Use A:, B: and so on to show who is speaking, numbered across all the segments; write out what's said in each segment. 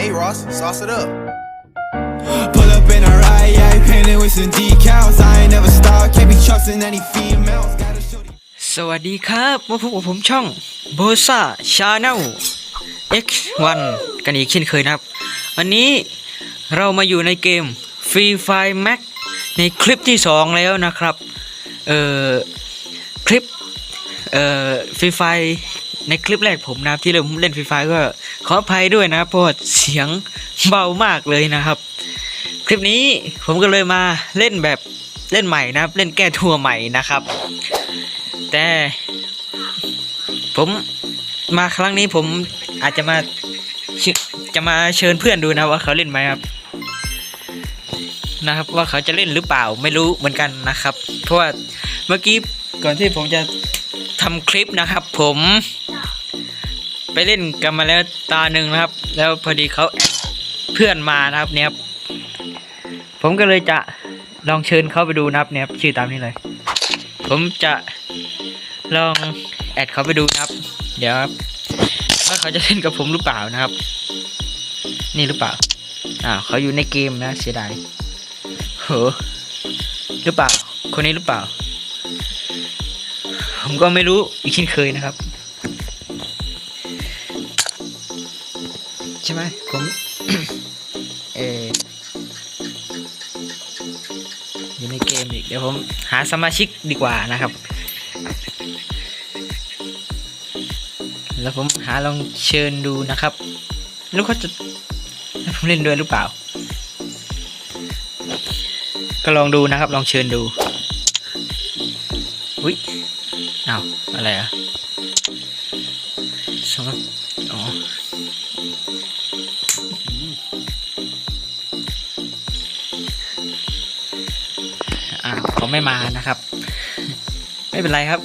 A: Hey Ross, sauce it up.
B: Pull up in a ride, yeah, painted with some decals. I ain't never stop, can't be trusting any females. Gotta show these
C: สวัสดีครับมาพบกับผมช่องโบซ่าชาแนล X1 กันอีกเช่นเคยนะครับ วันนี้เรามาอยู่ในเกม Free Fire Max ในคลิปที่ 2 แล้วนะครับ เอ่อ คลิป เอ่อ Free Fire ในคลิปแรกผมนะครับที่เริ่มเล่น Free Fire ก็ ขออภัยด้วยนะเพราะเสียงเบามากเลยนะครับ คลิปนี้ผมก็เลยมาเล่นแบบเล่นใหม่นะครับ เล่นแก้ทัวร์ใหม่นะครับ แต่ผมมาครั้งนี้ผมอาจจะมาจะมาเชิญเพื่อนดูนะว่าเขาเล่นไหมครับ นะครับ ว่าเขาจะเล่นหรือเปล่าไม่รู้เหมือนกันนะครับ เพราะว่าเมื่อกี้ก่อนที่ผมจะทำคลิปนะครับ ผม ไปเล่นกันมาแล้วตาหนึ่งนะครับ แล้วพอดีเขาเพื่อนมานะครับเนี่ยครับผมก็เลยจะลองเชิญเขาไปดูนะครับเนี่ยครับชื่อตามนี้เลย ผมจะลองแอดเขาไปดูนะครับ เดี๋ยวครับว่าเขาจะเล่นกับผมหรือเปล่านะครับ นี่หรือเปล่าอ่าเขาอยู่ในเกมนะเสียดายโหหรือเปล่า คนนี้หรือเปล่า ผมก็ไม่รู้อีกเช่นเคยนะครับ ช่ไหมผมเอออยู่ในเกมอีก เดี๋ยวผมหาสมาชิกดีกว่านะครับ แล้วผมหาลองเชิญดูนะครับไม่รู้เขาจะผมเล่นด้วยหรือเปล่า ก็ลองดูนะครับ ลองเชิญดูอุ้ยอ้าวอะไรอะสำหรับ ไม่มานะครับ ไม่เป็นไรครับ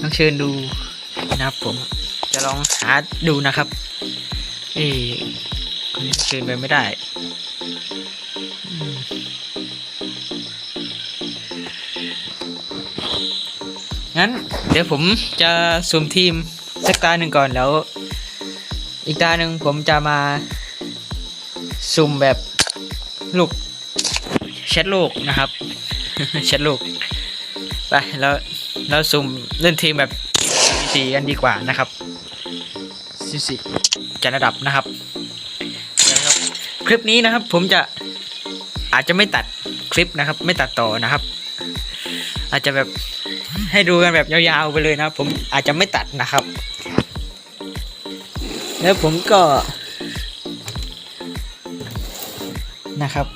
C: ลองเชิญดูนะครับผมจะลองหาดูนะครับเอคนนี้เชิญไปไม่ได้งั้นเดี๋ยวผมจะสุ่มทีมสักตาหนึ่งก่อนแล้ว อีกตาหนึ่งผมจะมาสุ่มแบบลูก ชทโลกนะครับแชทโลกไปแล้วแล้วสุ่มเล่นทีมแบบสีกันดีกว่านะครับสิสิจัดระดับนะครับเดี๋ยวนะครับคลิปนี้นะครับผมจะอาจจะไม่ตัดคลิปนะครับ ไม่ตัดต่อนะครับ อาจจะแบบให้ดูกันแบบยาวๆไปเลยนะครับผมอาจจะไม่ตัดนะครับ แล้วผมก็นะครับ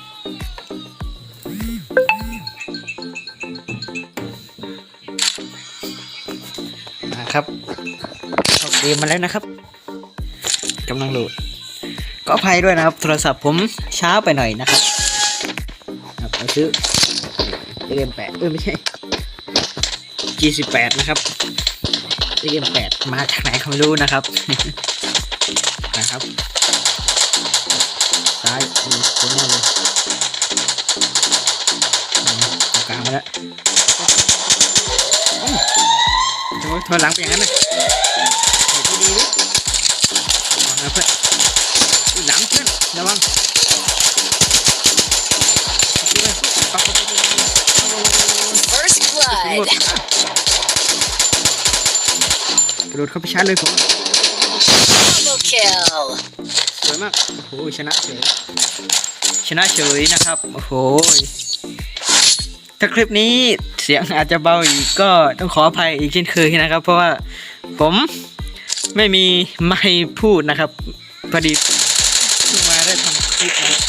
C: นะครับเข้าเกมมาแล้วนะครับกำลังโหลดก็อภัยด้วยนะครับ โทรศัพท์ผมช้าไปหน่อยนะครับครับเอาซื้อเอ็มแปดเออไม่ใช่ G18 นะครับเอ็มแปดมาจากไหนเขาไม่รู้นะครับนะครับซ้ายอืมคนนี้เลยกลางมาแล้ว โอ้ยถอยหลังไปอย่างนั้นเลยเห็นดีๆดิระวังนะเพื่อนอุ๊ยหลังเพื่อนระวังดูเลยปักปักปักปักปัก
D: First
C: กระโด
D: blood.
C: ดอะกระโดดเข้าไปชาร์จเลยผม
D: Double kill.
C: สวยมาก โอ้โหชนะเฉย ชนะเฉยนะครับ โอ้โหถ้าคลิปนี้เสียงอาจจะเบาอีกก็ต้องขออภัยอีกเช่นเคยนะครับ เพราะว่าผมไม่มีไมค์พูดนะครับพอดีเพิ่งมาได้ทำคลิปนะ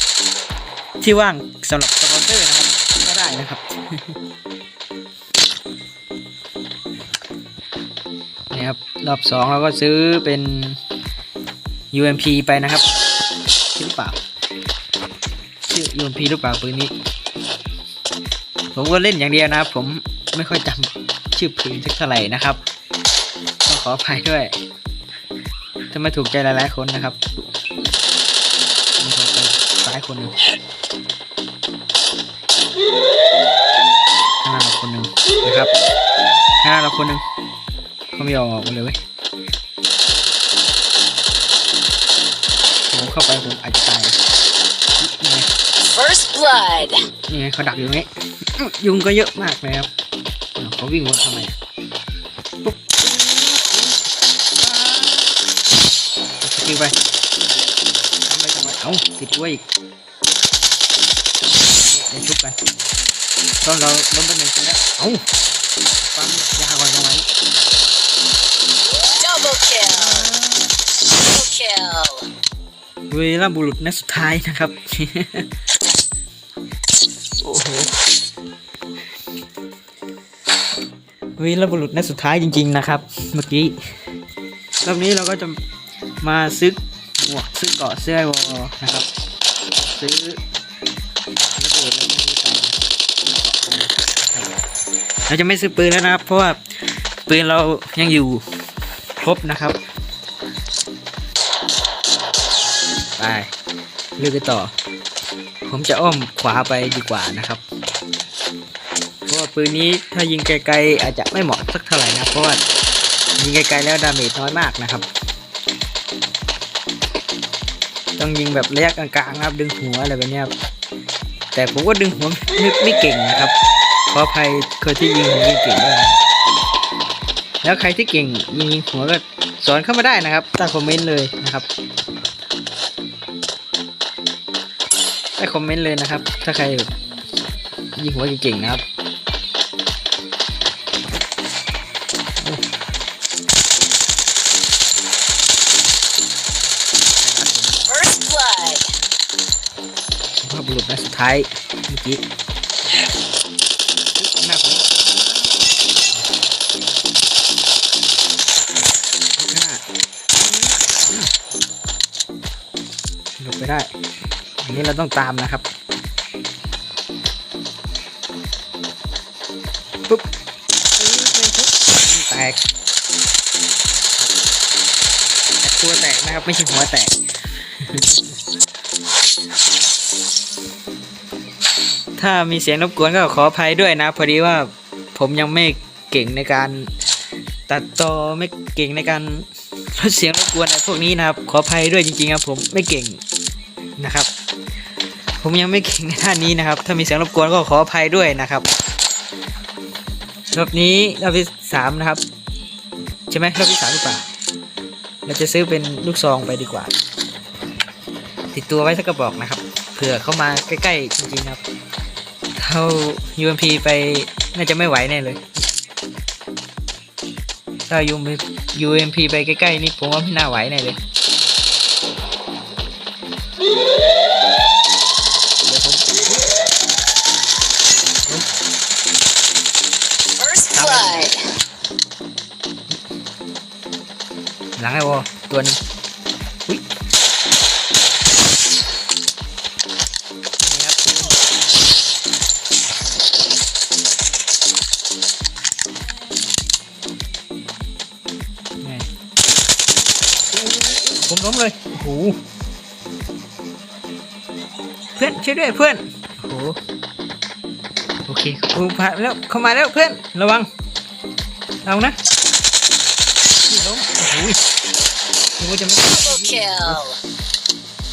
C: ที่ว่างสำหรับสปอนเซอร์นะครับก็ได้นะครับนี่ครับรอบสองเราก็ซื้อเป็น UMP ไปนะครับหรือเปล่าชื่อ UMP หรือเปล่าปืนนี้ ผมก็เล่นอย่างเดียวนะครับ ผมไม่ค่อยจำชื่อเพลงสักเท่าไหร่นะครับก็ขออภัยด้วยจะไม่ถูกใจหลายๆคนนะครับมีคนซ้ายคนหนึ่งข้างหน้าเราคนหนึ่งนะครับข้างหน้าเราคนหนึ่งเขาไม่ออกเลยเว้ยผมเข้าไปผมอาจจะตาย First
D: blood
C: นี่ไงเขาดักอยู่ตรงนี้ ยุงก็เยอะมากเลยครับอ้าวเขาวิ่งมาทำไมอะปุ๊บสกิลไปทำไปทำไปเอ้าติดกล้วยอีกเดี๋ยวชุบไปตอนเราล้มไปหนึ่งคนแล้วเอ้าฟังยาวกว่าจังหวะนี้
D: Double kill. Double kill.
C: เวลาบุรุษนัดสุดท้ายนะครับ โอ้โห วลาบุรุษนัดสุดท้ายจริง ๆ นะครับ เมื่อกี้รอบนี้เราก็จะมาซื้อหมวกซื้อเกาะซื้อไอวอลนะครับ ซื้อระเบิดแล้วก็มีใส่เราจะไม่ซื้อปืนแล้วนะครับ เพราะว่าปืนเรายังอยู่ครบนะครับไปเลือกกันต่อ ผมจะอ้อมขวาไปดีกว่านะครับ ปืนนี้ถ้ายิงไกลๆอาจจะไม่เหมาะสักเท่าไหร่นะเพราะว่ายิงไกลๆแล้วดาเมจน้อยมากนะครับ ต้องยิงแบบระยะกลางๆนะครับดึงหัวอะไรแบบนี้ครับแต่ผมก็ดึงหัวไม่ไม่เก่งนะครับขออภัยคนที่ยิงหัวเก่งด้วยแล้วใครที่เก่งยิงยิงหัวก็สอนเข้ามาได้นะครับใต้คอมเมนต์เลยนะครับใต้คอมเมนต์เลยนะครับ ถ้าใครยิงหัวเก่งๆนะครับ ล้ายเมื่อกี้หน้าหน้าหลบไปได้ อันนี้เราต้องตามนะครับปุ๊บแตกตัวแตกนะครับ ไม่ใช่หัวแตก ถ้ามีเสียงรบกวนก็ขออภัยด้วยนะ พอดีว่าผมยังไม่เก่งในการตัดต่อไม่เก่งในการลดเสียงรบกวนอะไรพวกนี้นะครับ ขออภัยด้วยจริงๆครับ ผมไม่เก่งนะครับ ผมยังไม่เก่งในด้านนี้นะครับ ถ้ามีเสียงรบกวนก็ขออภัยด้วยนะครับรอบนี้รอบที่สามนะครับใช่ไหมรอบที่สามหรือเปล่าเราจะซื้อเป็นลูกซองไปดีกว่า ติดตัวไว้สักกระบอกนะครับ เผื่อเข้ามาใกล้ๆจริงๆครับ เท่า UMP ไปน่าจะไม่ไหวแน่เลย ถ้า UMP ไปใกล้ๆนี่ผมว่าไม่น่าไหวแน่เลยเดี๋ยวผม
D: First blood.
C: หลังไอ้วอตัวหนึง ผมล้มเลยโอ้โหเพื่อนช่วยด้วยเพื่อนโอ้โหโอเคกูผ่านแล้วเข้ามาแล้วเพื่อนระวังเอานะพี่ล้มโอ้โหนึกว่าจะไม่
D: Double kill.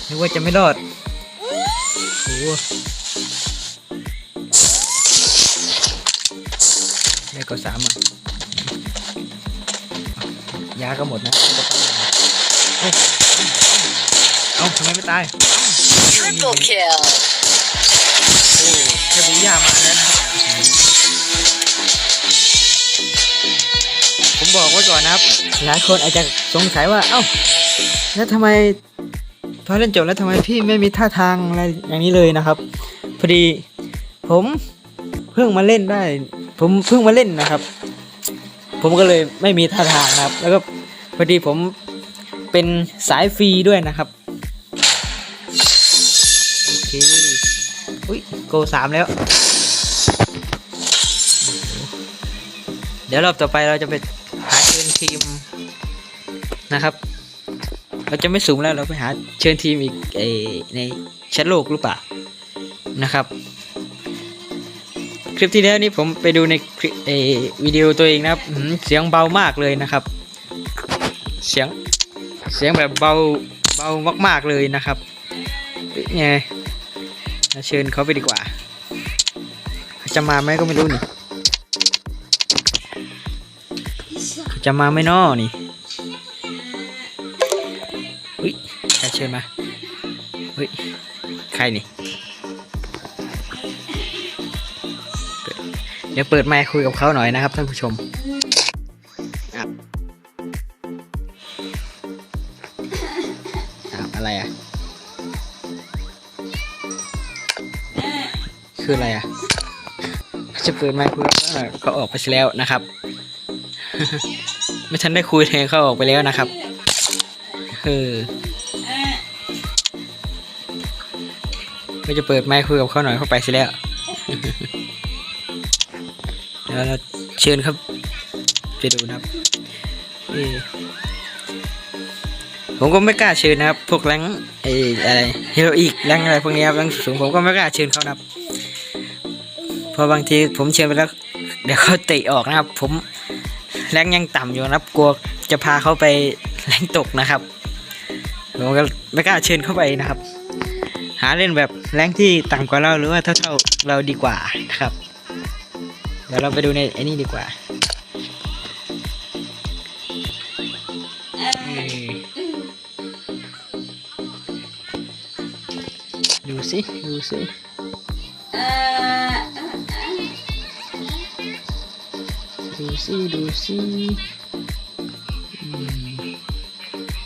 C: นึกว่าจะไม่รอดโอ้โหได้ก็สามอะยาก็หมดนะ เอ้าเอ้าทำไมไม่ตาย
D: Triple kill.
C: โอ้แค่มียามาแล้วนะผมบอกไว้ก่อนนะครับ หลายคนอาจจะสงสัยว่า เอ้า แล้วทำไมพอเล่นจบแล้วทำไมพี่ไม่มีท่าทางอะไรอย่างนี้เลยนะครับ พอดีผมเพิ่งมาเล่นได้ ผมเพิ่งมาเล่นนะครับ ผมก็เลยไม่มีท่าทางนะครับ แล้วก็พอดีผม เป็นสายฟรีด้วยนะครับโอเคอุ้ยโกสามแล้ว เดี๋ยวรอบต่อไปเราจะไปหาเชิญทีมนะครับ เราจะไม่สูงแล้วเราไปหาเชิญทีมอีกอในแชทโลกหรือเปล่านะครับ คลิปที่แล้วนี่ผมไปดูในวิดีโอตัวเองนะครับเสียงเบามากเลยนะครับ เสียง เสียงแบบเบาเบามากๆเลยนะครับเนไงเราเชิญเขาไปดีกว่า จะมาไหมก็ไม่รู้นี่จะมาไหมน้อนี่อุ้ยใครเชิญมาอุ้ยใครนี่เดี๋ยวเปิดไมค์คุยกับเขาหน่อยนะครับท่านผู้ชม อะไรอะ คืออะไรอะจะเปิดไมค์คุยแล้วก็ออกไปแล้วนะครับ ไม่ทันได้คุยเลยเขาออกไปแล้วนะครับเออก็จะเปิดไมค์คุยกับเขาหน่อยเข้าไปซะแล้วเดี๋ยวเราเชิญครับไปดูนะครับเออ ผมก็ไม่กล้าเชิญนะครับ พวกแรงไอ้อะไรฮีโรอีกแรงอะไรพวกนี้ครับแรงสูงผมก็ไม่กล้าเชิญเขานะครับเพราะบางทีผมเชิญไปแล้ว เดี๋ยวเขาเตะออกนะครับ ผมแรงยังต่ำอยู่นะครับกลัวจะพาเขาไปแรงตกนะครับผมก็ไม่กล้าเชิญเข้าไปนะครับ หาเล่นแบบแรงที่ต่ำกว่าเราหรือว่าเท่าๆเราดีกว่านะครับ เดี๋ยวเราไปดูในไอ้นี่ดีกว่าเสิดูสิดูสิดูสิอืม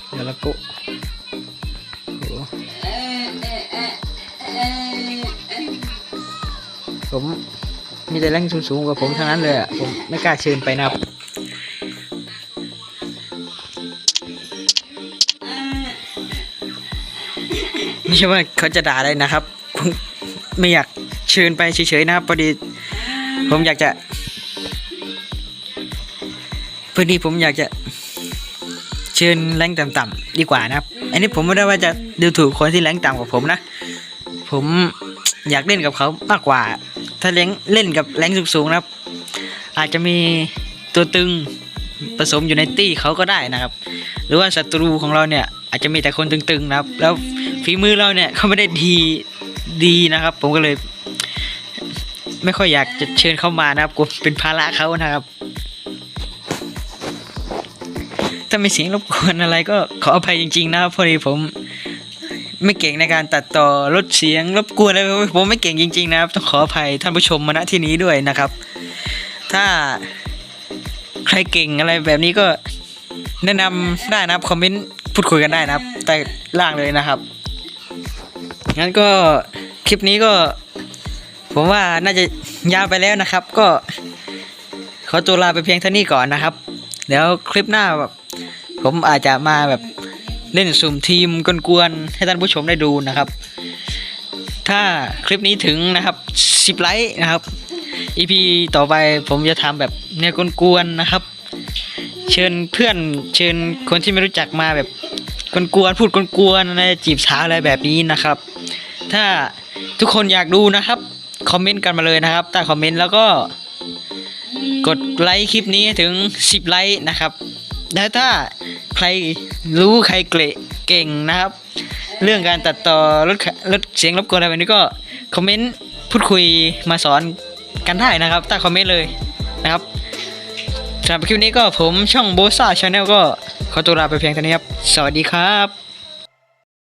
C: เดี๋ยวเราก็โอ้ผมมีแต่แรงสูงๆกว่าผมทั้งนั้นเลยอะ ผมไม่กล้าเชิญไปนะครับ ไม่ใช่ว่าเขาจะด่าเลยนะครับผมไม่อยากเชิญไปเฉยๆนะครับพอดี ผมอยากจะพอดีผมอยากจะเชิญแรงต่ำๆดีกว่านะครับ อันนี้ผมไม่ได้ว่าจะดูถูกคนที่แรงต่ำกว่าผมนะ ผมอยากเล่นกับเขามากกว่า ถ้าเล่นเล่นกับแรงสูงๆนะครับ อาจจะมีตัวตึงผสมอยู่ในตี้เขาก็ได้นะครับ หรือว่าศัตรูของเราเนี่ยอาจจะมีแต่คนตึงๆนะครับ แล้ว ฝีมือเราเนี่ยเขาไม่ได้ดีดีนะครับ ผมก็เลย ไม่ค่อยอยากจะเชิญเข้ามานะครับกลัวเป็นภาระเขานะครับ ถ้ามีเสียงรบกวนอะไรก็ขออภัยจริง ๆ นะครับพอดีผมไม่เก่งในการตัดต่อลดเสียงรบกวนอะไรผมไม่เก่งจริง ๆ นะครับ ต้องขออภัยท่านผู้ชมมาณที่นี้ด้วยนะครับ ถ้าใครเก่งอะไรแบบนี้ก็แนะนำได้นะครับคอมเมนต์พูดคุยกันได้นะครับใต้ล่างเลยนะครับ งั้นก็คลิปนี้ก็ ผมว่าน่าจะยาวไปแล้วนะครับ ก็ ขอตัวลาไปเพียงเท่านี้ก่อนนะครับ เดี๋ยวคลิปหน้าแบบผมอาจจะมาแบบเล่นสุ่มทีมกวนๆให้ท่านผู้ชมได้ดูนะครับ ถ้าคลิปนี้ถึงนะครับ 10 ไลค์นะครับ EP ต่อไปผมจะทำแบบแนวกวนๆนะครับ เชิญเพื่อนเชิญคนที่ไม่รู้จักมาแบบกวนๆพูดกวนๆอะไรจีบสาวอะไรแบบนี้นะครับ ถ้าทุกคนอยากดูนะครับ คอมเมนต์กันมาเลยนะครับใต้คอมเมนต์แล้วก็ กดไลค์คลิปนี้ถึง 10 ไลค์นะครับแล้วถ้าใครรู้ใครเกรเก่งนะครับ เรื่องการตัดต่อลดลดเสียงรบกวนอะไรแบบนี้ก็คอมเมนต์พูดคุยมาสอนกันได้นะครับใต้คอมเมนต์เลยนะครับสำหรับคลิปนี้ก็ผมช่องโบซ่าชาแนลก็ขอตัวลาไปเพียงเท่านี้ครับ สวัสดีครับ